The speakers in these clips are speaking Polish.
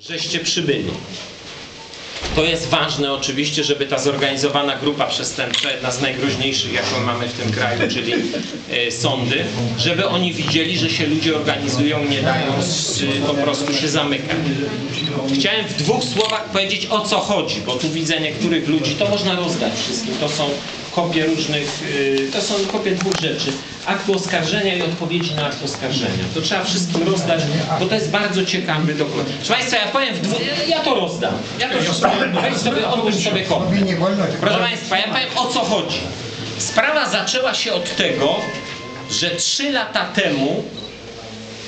żeście przybyli. To jest ważne oczywiście, żeby ta zorganizowana grupa przestępcza, jedna z najgroźniejszych, jaką mamy w tym kraju, czyli e, sądy, żeby oni widzieli, że się ludzie organizują, nie dają s- po prostu się zamykać. Chciałem w dwóch słowach powiedzieć o co chodzi, bo tu widzę niektórych ludzi, to można rozdać wszystkim, to są kopie różnych, y, to są kopie dwóch rzeczy. Aktu oskarżenia i odpowiedzi na akt oskarżenia. To trzeba wszystkim rozdać, bo to jest bardzo ciekawy dokument. Proszę Państwa, ja powiem w dwóch, ja to rozdam. Ja to wszystko, weź sobie, odłóż sobie kopię. Proszę Państwa, ja powiem o co chodzi. Sprawa zaczęła się od tego, że trzy lata temu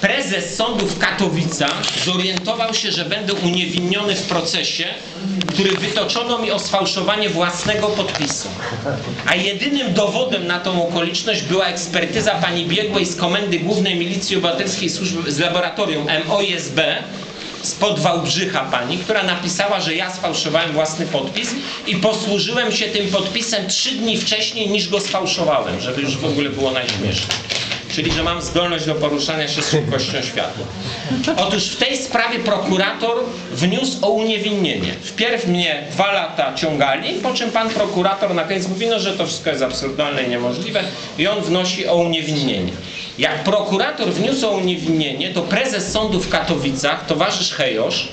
prezes sądu w Katowicach zorientował się, że będę uniewinniony w procesie, który wytoczono mi o sfałszowanie własnego podpisu. A jedynym dowodem na tą okoliczność była ekspertyza pani biegłej z Komendy Głównej Milicji Obywatelskiej Służby z laboratorium MOSB spod Wałbrzycha pani, która napisała, że ja sfałszowałem własny podpis i posłużyłem się tym podpisem trzy dni wcześniej niż go sfałszowałem, żeby już w ogóle było najśmieszniej. Czyli, że mam zdolność do poruszania się z szybkością światła. Otóż w tej sprawie prokurator wniósł o uniewinnienie. Wpierw mnie dwa lata ciągali, po czym pan prokurator na koniec mówi, no, że to wszystko jest absurdalne i niemożliwe i on wnosi o uniewinnienie. Jak prokurator wniósł o uniewinnienie, to prezes sądu w Katowicach, towarzysz Hejosz,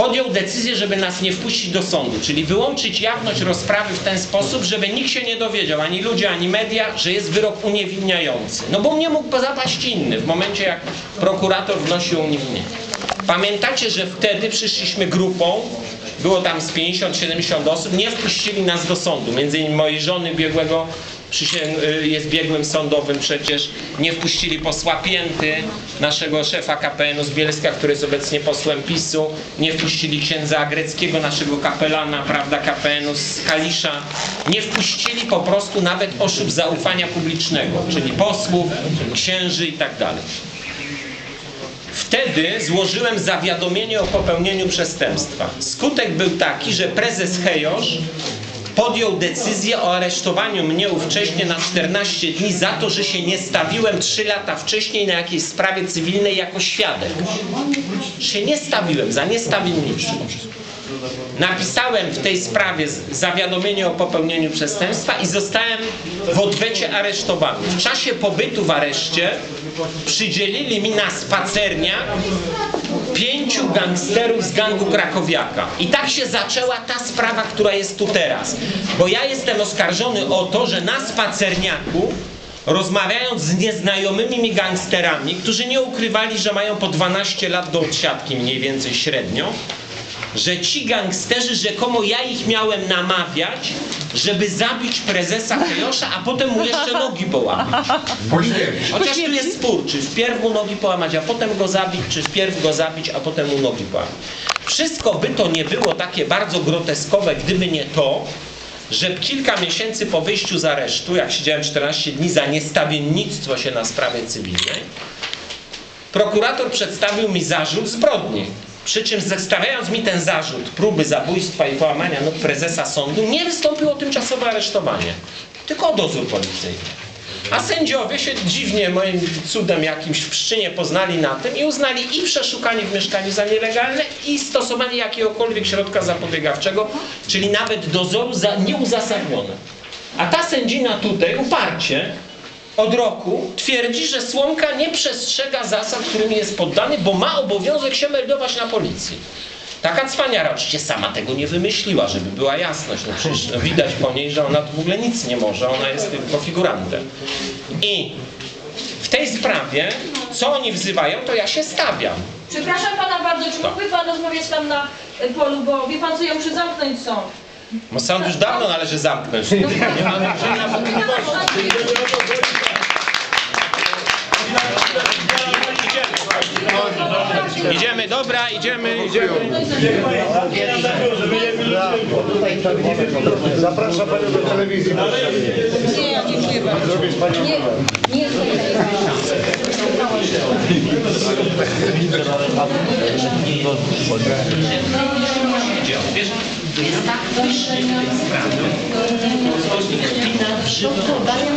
podjął decyzję, żeby nas nie wpuścić do sądu, czyli wyłączyć jawność rozprawy w ten sposób, żeby nikt się nie dowiedział, ani ludzie, ani media, że jest wyrok uniewinniający. No bo mnie mógł zapaść inny w momencie, jak prokurator wnosił uniewinnienie. Pamiętacie, że wtedy przyszliśmy grupą, było tam z 50-70 osób, nie wpuścili nas do sądu. Między innymi mojej żony biegłego jest biegłym sądowym przecież. Nie wpuścili posła Pięty, naszego szefa KPN-u z Bielska, który jest obecnie posłem PiSu. Nie wpuścili księdza Greckiego, naszego kapelana, prawda, KPN-u z Kalisza. Nie wpuścili po prostu nawet osób zaufania publicznego, czyli posłów, księży i tak dalej. Wtedy złożyłem zawiadomienie o popełnieniu przestępstwa. Skutek był taki, że prezes Hejosz podjął decyzję o aresztowaniu mnie ówcześnie na 14 dni za to, że się nie stawiłem 3 lata wcześniej na jakiejś sprawie cywilnej jako świadek. Się nie stawiłem za niestawiennictwo. Napisałem w tej sprawie zawiadomienie o popełnieniu przestępstwa i zostałem w odwecie aresztowany. W czasie pobytu w areszcie przydzielili mi na spacerniach pięciu gangsterów z gangu Krakowiaka. I tak się zaczęła ta sprawa, która jest tu teraz. Bo ja jestem oskarżony o to, że na spacerniaku rozmawiając z nieznajomymi mi gangsterami, którzy nie ukrywali, że mają po 12 lat do odsiadki mniej więcej średnio, że ci gangsterzy, rzekomo ja ich miałem namawiać, żeby zabić prezesa Kejosza, a potem mu jeszcze nogi połamać. Chociaż tu jest spór, czy wpierw mu nogi połamać, a potem go zabić, czy wpierw go zabić, a potem mu nogi połamać. Wszystko by to nie było takie bardzo groteskowe, gdyby nie to, że kilka miesięcy po wyjściu z aresztu, jak siedziałem 14 dni za niestawiennictwo się na sprawie cywilnej, prokurator przedstawił mi zarzut zbrodni. Przy czym zestawiając mi ten zarzut próby zabójstwa i połamania nóg prezesa sądu, nie wystąpiło tymczasowe aresztowanie, tylko dozór policyjny. A sędziowie się dziwnie moim cudem jakimś w Pszczynie poznali na tym i uznali i przeszukanie w mieszkaniu za nielegalne i stosowanie jakiegokolwiek środka zapobiegawczego, czyli nawet dozoru za nieuzasadnione. A ta sędzina tutaj uparcie od roku twierdzi, że Słomka nie przestrzega zasad, którymi jest poddany, bo ma obowiązek się meldować na policji. Taka cwaniara oczywiście sama tego nie wymyśliła, żeby była jasność. No przecież no widać po niej, że ona tu w ogóle nic nie może, ona jest tylko figurantem. I w tej sprawie, co oni wzywają, to ja się stawiam. Przepraszam pana bardzo, czy mógłby pan rozmawiać tam na polu, bo wie pan co, ja muszę zamknąć sąd. Bo sąd już dawno należy zamknąć. Nie ma żadnej wątpliwości. Idziemy, dobra, idziemy, idziemy. Zapraszam panią do telewizji. Nie, dziękuję bardzo. Zrobisz. Nie, nie, Wiesz, jest tak sprawy. Kpina w żywo. Daję